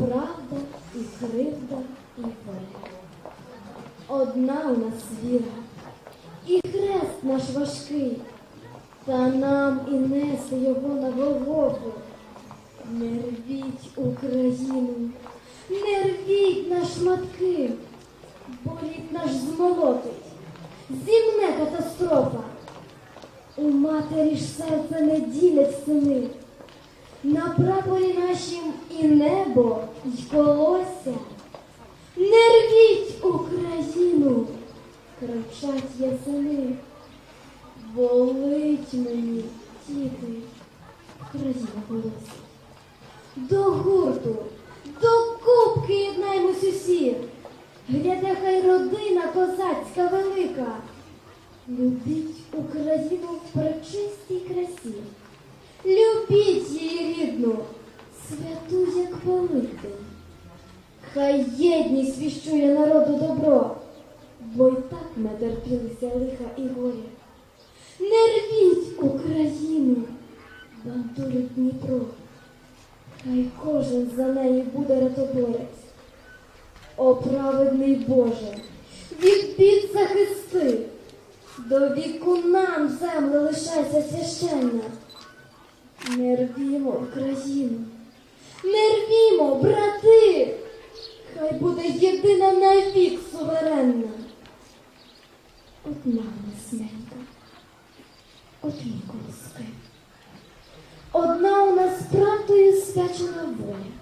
правда і кривда, і воля. Одна у нас віра, і хрест наш важкий, та нам і несли його на Голгофу. Не рвіть Україну, не рвіть на шматки, бо рід наш змолотить, зімне катастрофа. У матері ж серце не ділять сини, на прапорі нашім і небо, й колося. Не рвіть Україну, кричать ясени, болить мені, діти, країна голосить. До гурту, до кубки єднаймось усі. Гляде хай родина козацька велика. Любіть Україну в пречистій красі. Любіть її рідну, святу як Великдень. Хай єдність віщує народу добро, бо й так натерпілися лиха і горя. Не рвіть Україну, бандурить Дніпро. Хай кожен за неї буде ратоборець. О, праведний Боже, від бід захисти, до віку нам землю лишайся священна. Не рвімо Україну, не рвімо, брати, хай буде єдина навік суверенна. Одна несненька, одні колоски. Одна у нас правдою свячена воля.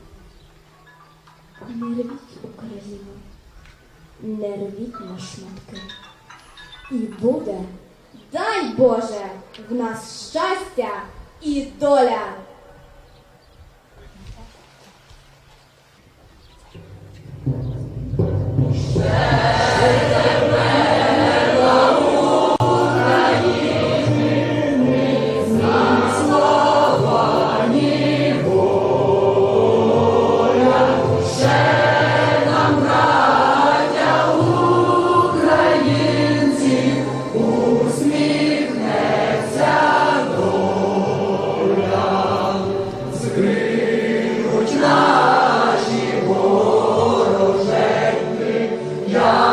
Не рвіть Україну, не рвіть на шматки. І буде, дай Боже, в нас щастя і доля. Одна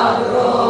в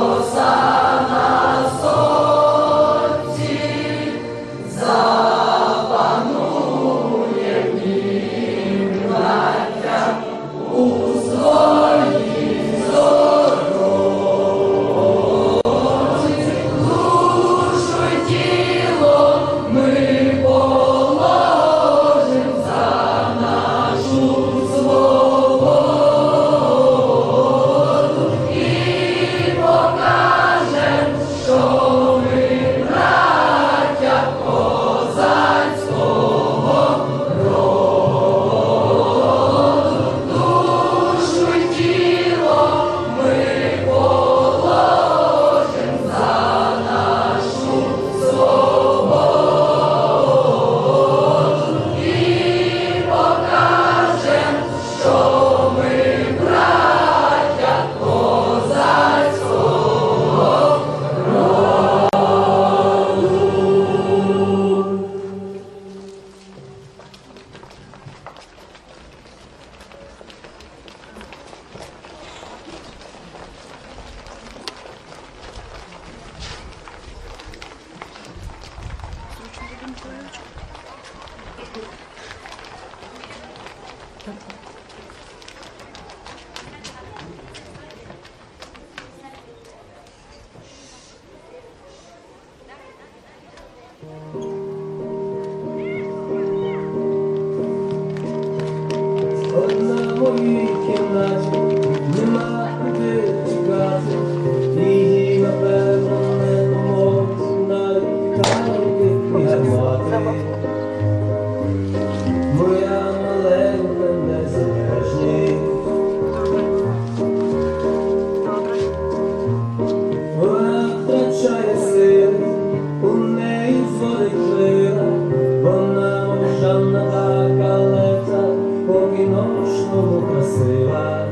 сила,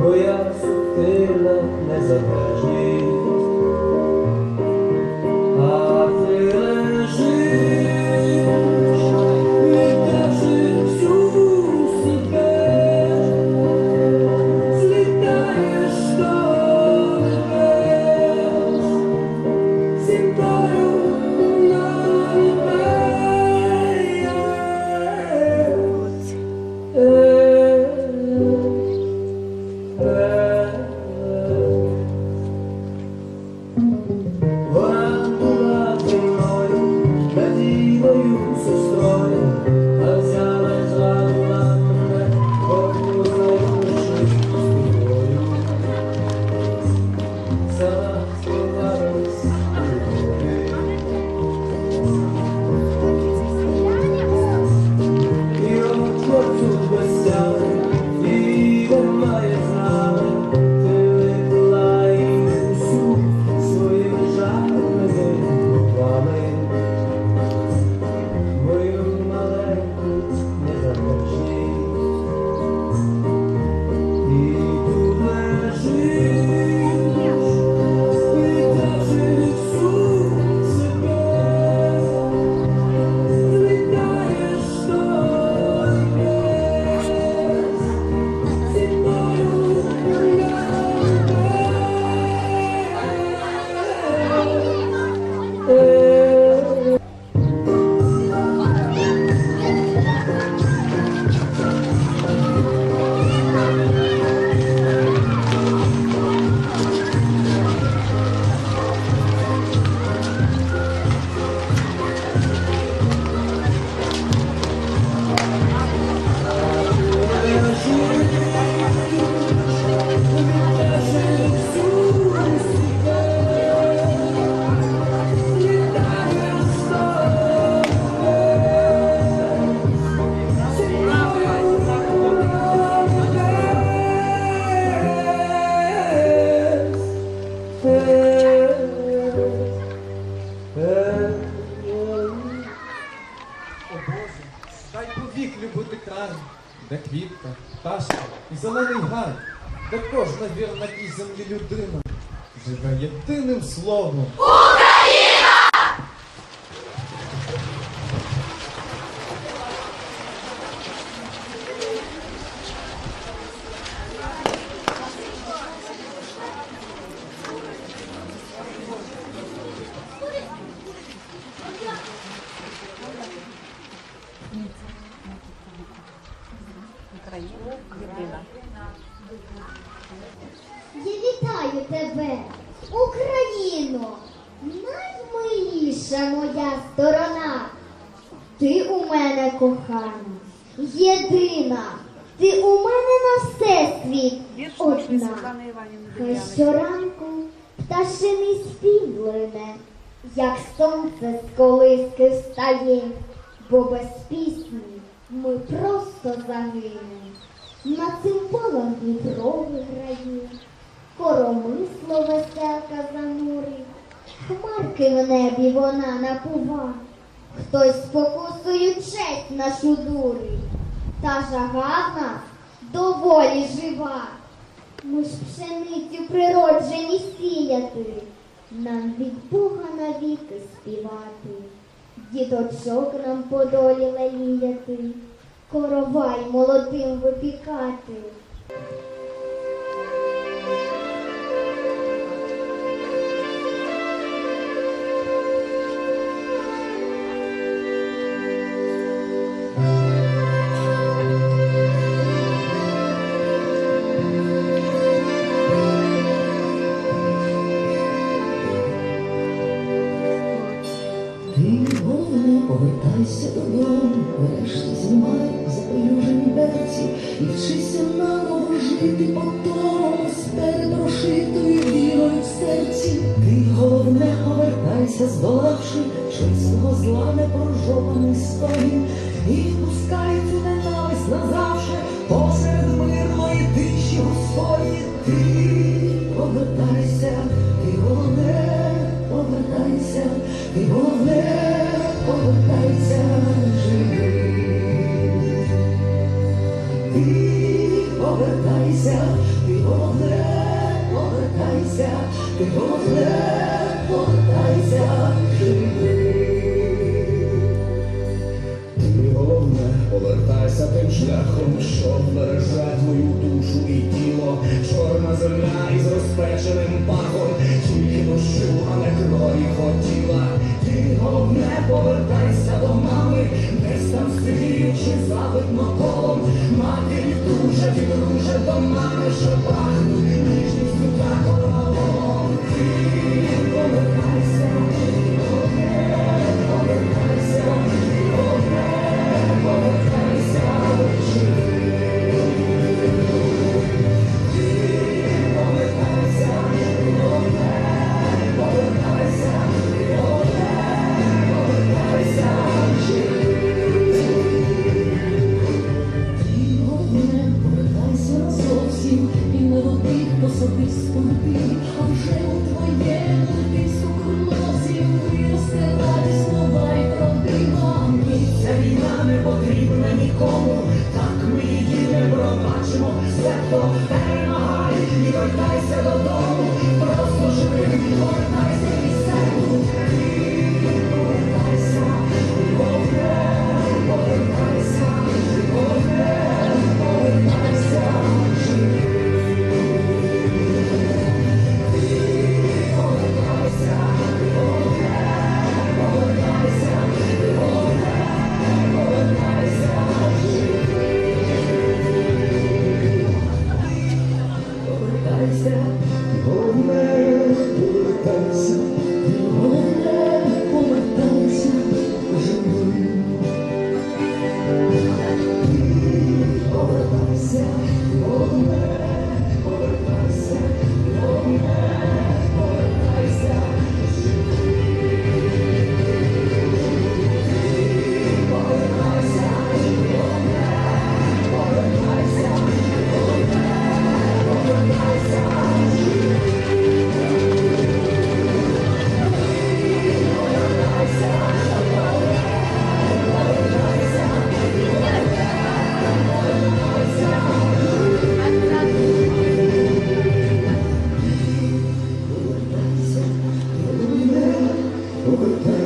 моя сутила не забрала. Пташка і зелений гай, де кожна вірна тій землі людина. Живе єдиним словом. Я вітаю тебе, Україно, наймиліша моя сторона. Ти у мене кохана, єдина, ти у мене на все світ одна. Хай щоранку пташиний спів лине, як сонце з колиски встає, бо без пісні ми просто загинемо. На цимбалах Дніпро виграє, коромисло веселка занурить, хмарки в небі вона напува, хтось спокусою честь нашу дурить, та жага в нас доволі жива. Ми ж пшеницю природжені сіяти, нам від Бога навіки співати, діточок нам по долі леліяти, коровай молодим випікати. Здолавши чистого зла непрожований стогін, і пускай цю ненависть назавше посеред мирної тиші Господні. Ти повертайся, ти головне, повертайся, ти головне, повертайся живий. Ти повертайся, ти головне, повертайся, ти головне, головне, повертайся тим шляхом, що бережать мою душу і тіло. Чорна земля із розпеченим пахом, тільки дощу, а не крові хотіла. Ти головне, повертайся до мами, десь там сидіючи завидно колом. Матері дуже, друже до мами, що Open